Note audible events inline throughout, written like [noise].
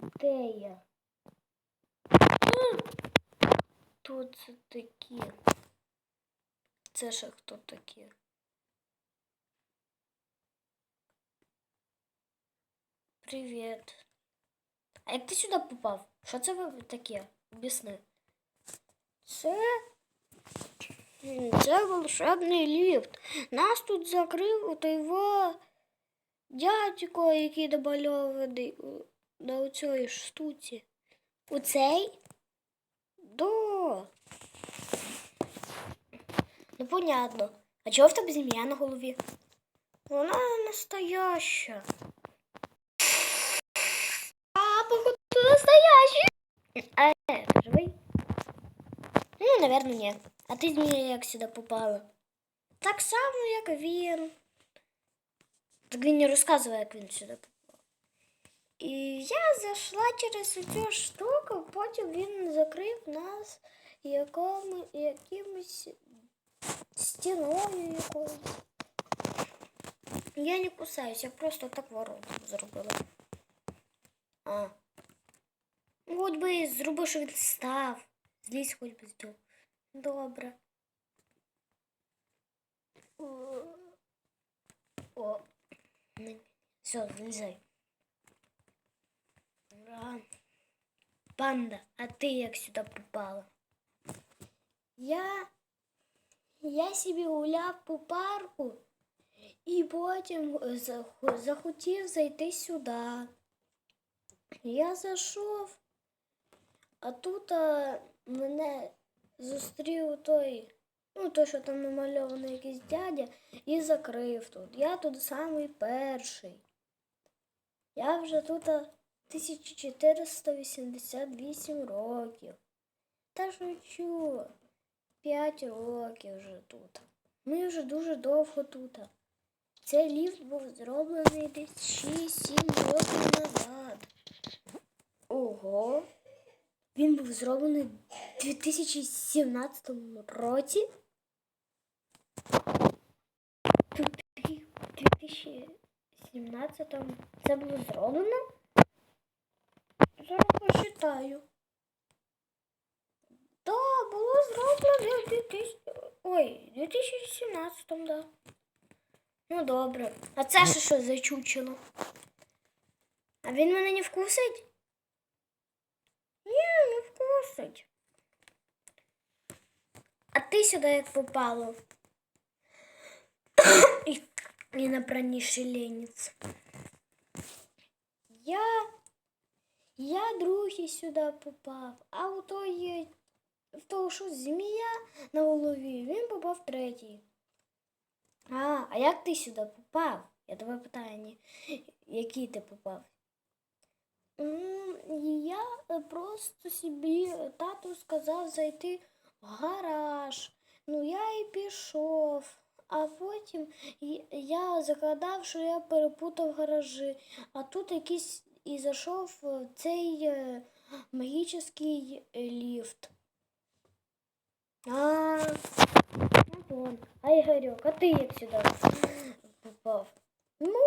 Де я? Хто це такі? Це ще хто такі? Привіт. А як ти сюди попав? Що це ви таке? Об'ясни. Це. Це волшебний ліфт. Нас тут закрив той дядько, який домальований у- на цій штуці. У цей? Да. Ну, понятно. А чого в тебе зім'я на голові? Вона настояща. А, походу, настоящий. А, живий? Ну, наверное, ні. А ти змія як сюди попала? Так само, як він. Так він не розказує, як він сюди попав. І я зайшла через цю штуку, потім він закрив нас якому, якимось стіною якоюсь. Я не кусаюсь, я просто так вороту зробила. А. Ну, Хоч би і зроби, що він став. Злізь хоч би здох. Добре. О. О. Все, злізай. Панда, а ти як сюди попала? Я. Я собі гуляв по парку і потім захотів зайти сюди. Я зайшов, а тут а, мене зустрів той, ну той, що там намальований якийсь дядя, і закрив тут. Я тут самий перший. Я вже тут а, 1488 років. Та шучу. 5 років вже тут. Ми вже дуже довго тут. Цей ліфт був зроблений десь 6-7 років назад. Ого. Він був зроблений у 2017 році. Тут у 2017 це було зроблено? Зараз почитаю. Да, було зроблено в 2000... Ой, 2017, да. Ну добре. А це ще що за чучело? А він мене не вкусить? Ні, не вкусить. А ти сюди як попало? [coughs] І, і на броні леніць. Я. Я другий сюди попав, а у той в того, що змія на голові, він попав третій. А, а як ти сюди попав? Я тебе питаю, який ти попав? Я е, просто собі е, тату сказав зайти в гараж. Ну я і пішов. А потім я загадав, що я перепутав гаражі, а тут якийсь і зайшов в цей е, магічний е, ліфт. А, вон. А Ігорьок, а ти як сюди попав? Ну,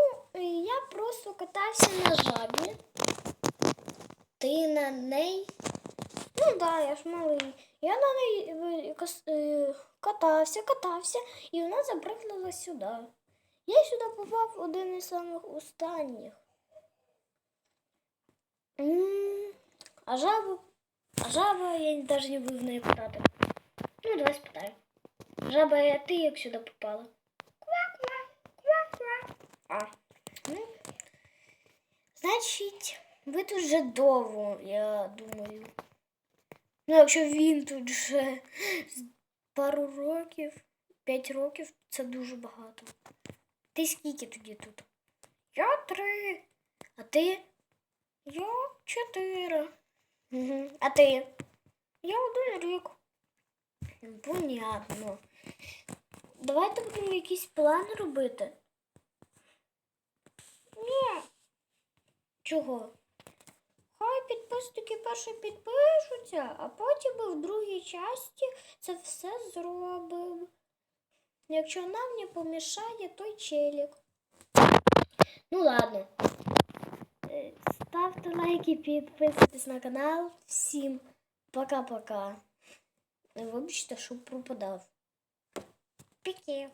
я просто катався на жабі. Ти на неї? Ну да, я ж малий. Я на неї е, катався, катався, і вона забрикнула сюди. Я сюди попав один із самих останніх. А жаба, а жаба, я навіть не буду в неї питати. Ну, давай спитаю. Жаба, а ти як сюди попала? Ква-ква, ква-ква. А, ну, значить, ви тут вже довго, я думаю. Ну, якщо він тут вже пару років, п'ять років, це дуже багато. Ти скільки тоді тут? Я три. А ти? Я чотири. А ти? Я один рік. Понятно. Давайте будемо якісь плани робити. Ні. Чого? Хай підписники перше підпишуться, а потім ми в другій часті це все зробимо. Якщо нам не помішає той челік. Ну ладно. Ставте лайки, підписуйтесь на канал. Всім пока-пока. Вибачте, що пропадав. Піки.